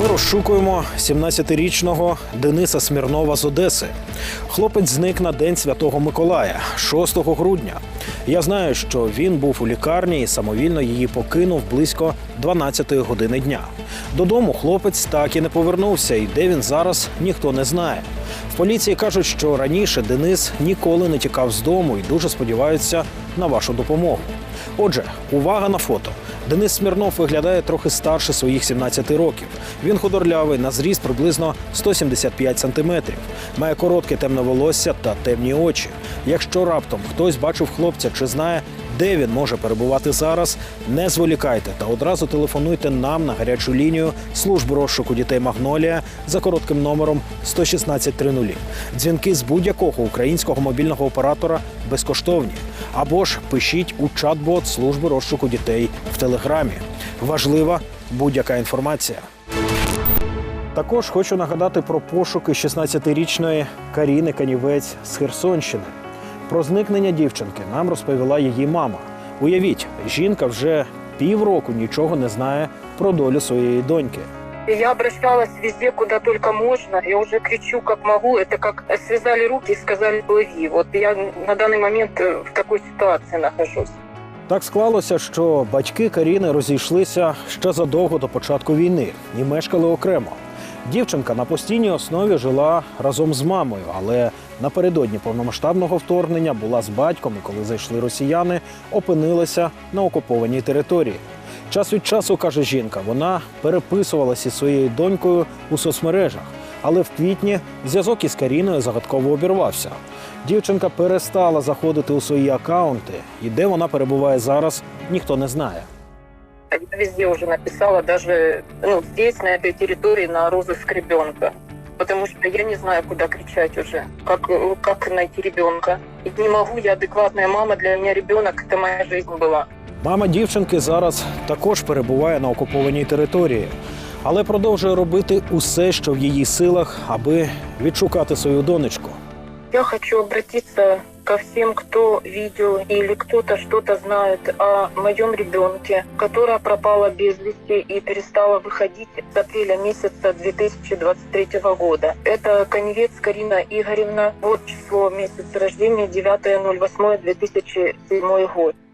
Ми розшукуємо 17-річного Дениса Смірнова з Одеси. Хлопець зник на день Святого Миколая, 6 грудня. Я знаю, що він був у лікарні і самовільно її покинув близько 12 години дня. Додому хлопець так і не повернувся, і де він зараз ніхто не знає. В поліції кажуть, що раніше Денис ніколи не тікав з дому і дуже сподіваються на вашу допомогу. Отже, увага на фото. Денис Смірнов виглядає трохи старше своїх 17 років. Він худорлявий, на зріст приблизно 175 сантиметрів. Має коротке темне волосся та темні очі. Якщо раптом хтось бачив хлопця чи знає, де він може перебувати зараз, не зволікайте та одразу телефонуйте нам на гарячу лінію служби розшуку дітей Магнолія за коротким номером 11630. Дзвінки з будь-якого українського мобільного оператора безкоштовні. Або ж пишіть у чат-бот служби розшуку дітей в телеграмі. Важлива будь-яка інформація. Також хочу нагадати про пошуки 16-річної Каріни Канівець з Херсонщини. Про зникнення дівчинки нам розповіла її мама. Уявіть, жінка вже півроку нічого не знає про долю своєї доньки. Я обращалась везде, куда только можно. Я уже кричу, как могу. Это как связали руки и сказали плыви. Вот я на данный момент э, в такой ситуации нахожусь. Так склалося, що батьки Каріни розійшлися ще задовго до початку війни і мешкали окремо. Дівчинка на постійній основі жила разом з мамою, але напередодні повномасштабного вторгнення була з батьком, і коли зайшли росіяни, опинилася на окупованій території. Час від часу каже жінка, вона переписувалася із своєю донькою у соцмережах, але в квітні зв'язок із Каріною загадково обірвався. Дівчинка перестала заходити у свої акаунти, і де вона перебуває зараз, ніхто не знає. Я везде уже написала, даже ну, здесь, на этой территории, на розыск ребенка. Потому что я не знаю, куда кричать уже, как, э, как найти ребенка. И не могу, я адекватная мама, для меня ребенок это моя жизнь была. Мама дівчинки зараз також перебуває на окупованій території, але продовжує робити усе, що в її силах, аби відшукати свою донечку. Я хочу обратиться ко всем, кто видел или кто-то что-то знает о моем ребенке, которая пропала без вести и перестала выходить с апреля месяца 2023 года. Это Коневец Карина Игоревна. Вот число месяц рождения 9.08.2007 год.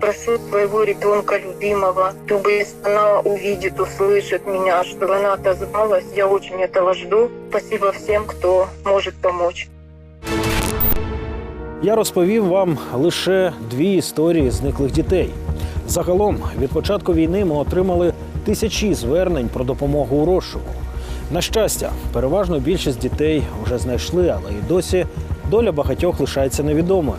Прошу своего ребенка любимого, чтобы если она увидит, услышит меня, чтобы она отозвалась. Я очень этого жду. Спасибо всем, кто может помочь. Я розповів вам лише дві історії зниклих дітей. Загалом, від початку війни ми отримали тисячі звернень про допомогу у розшуку. На щастя, переважно більшість дітей вже знайшли, але і досі доля багатьох лишається невідомою.